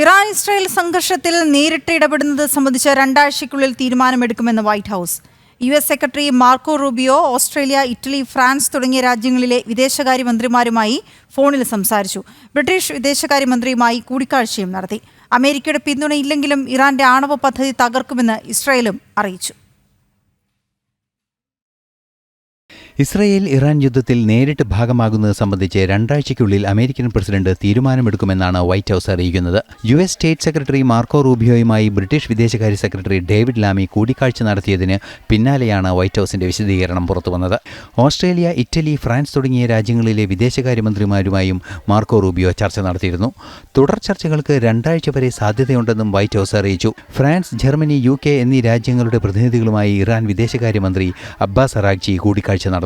Iran Israel സംഘർഷത്തിൽ നേരിട്ട് ഇടപെടുന്നത് സംബന്ധിച്ച് രണ്ടാഴ്ചയ്ക്കുള്ളിൽ തീരുമാനമെടുക്കുമെന്ന് White House. U S secretary Marco Rubio Australia Italy France തുടങ്ങിയ രാജ്യങ്ങളിലെ വിദേശകാര്യമന്ത്രിമാരുമായി ഫോണിൽ സംസാരിച്ചു. ബ്രിട്ടീഷ് വിദേശകാര്യമന്ത്രിയുമായി കൂടിക്കാഴ്ചയും നടത്തി. അമേരിക്കയുടെ പിന്തുണയില്ലെങ്കിലും ഇറാന്റെ ആണവ പദ്ധതി തകർക്കുമെന്ന് ഇസ്രായേലും അറിയിച്ചു. ഇസ്രയേൽ ഇറാൻ യുദ്ധത്തിൽ നേരിട്ട് ഭാഗമാകുന്നത് സംബന്ധിച്ച് രണ്ടാഴ്ചയ്ക്കുള്ളിൽ അമേരിക്കൻ പ്രസിഡന്റ് തീരുമാനമെടുക്കുമെന്നാണ് വൈറ്റ് ഹൌസ് അറിയിക്കുന്നത്. U S state secretary Marco റൂബിയോയുമായി British വിദേശകാര്യ സെക്രട്ടറി ഡേവിഡ് ലാമി കൂടിക്കാഴ്ച നടത്തിയതിന് പിന്നാലെയാണ് വൈറ്റ് ഹൌസിന്റെ വിശദീകരണം പുറത്തുവന്നത്. ഓസ്ട്രേലിയ ഇറ്റലി ഫ്രാൻസ് തുടങ്ങിയ രാജ്യങ്ങളിലെ വിദേശകാര്യമന്ത്രിമാരുമായും മാർക്കോ റൂബിയോ ചർച്ച നടത്തിയിരുന്നു. തുടർ ചർച്ചകൾക്ക് രണ്ടാഴ്ച വരെ സാധ്യതയുണ്ടെന്നും വൈറ്റ് ഹൌസ് അറിയിച്ചു. ഫ്രാൻസ് ജർമ്മനി യു എന്നീ രാജ്യങ്ങളുടെ പ്രതിനിധികളുമായി ഇറാൻ വിദേശകാര്യമന്ത്രി അബ്ബാസ് അറാഗ്ചി കൂടിക്കാഴ്ച നടത്തും.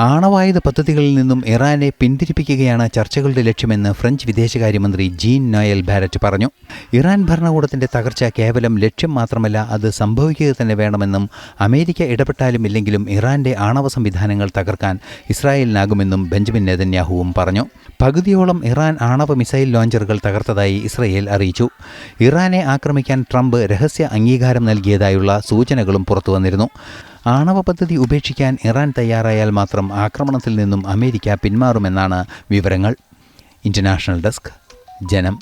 ആണവായുധ പദ്ധതികളിൽ നിന്നും ഇറാനെ പിന്തിരിപ്പിക്കുകയാണ് ചർച്ചകളുടെ ലക്ഷ്യമെന്ന് ഫ്രഞ്ച് വിദേശകാര്യമന്ത്രി ജീൻ നോയൽ ബാരറ്റ് പറഞ്ഞു. ഇറാൻ ഭരണകൂടത്തിന്റെ തകർച്ച കേവലം ലക്ഷ്യം മാത്രമല്ല അത് സംഭവിക്കുക തന്നെ വേണമെന്നും അമേരിക്ക ഇടപെട്ടാലും ഇല്ലെങ്കിലും ഇറാന്റെ ആണവ സംവിധാനങ്ങൾ തകർക്കാൻ ഇസ്രായേലിനാകുമെന്നും ബെഞ്ചമിൻ നെതന്യാഹുവും പറഞ്ഞു. പകുതിയോളം ഇറാൻ ആണവ മിസൈൽ ലോഞ്ചറുകൾ തകർത്തതായി ഇസ്രയേൽ അറിയിച്ചു. ഇറാനെ ആക്രമിക്കാൻ ട്രംപ് രഹസ്യ അംഗീകാരം നൽകിയതായുള്ള സൂചനകളും പുറത്തുവന്നിരുന്നു. ആണവ പദ്ധതി ഉപേക്ഷിക്കാൻ ഇറാൻ തയ്യാറായാൽ മാത്രം ആക്രമണത്തിൽ നിന്നും അമേരിക്ക പിന്മാറുമെന്നാണ് വിവരങ്ങൾ. ഇന്റർനാഷണൽ ഡെസ്ക് ജനം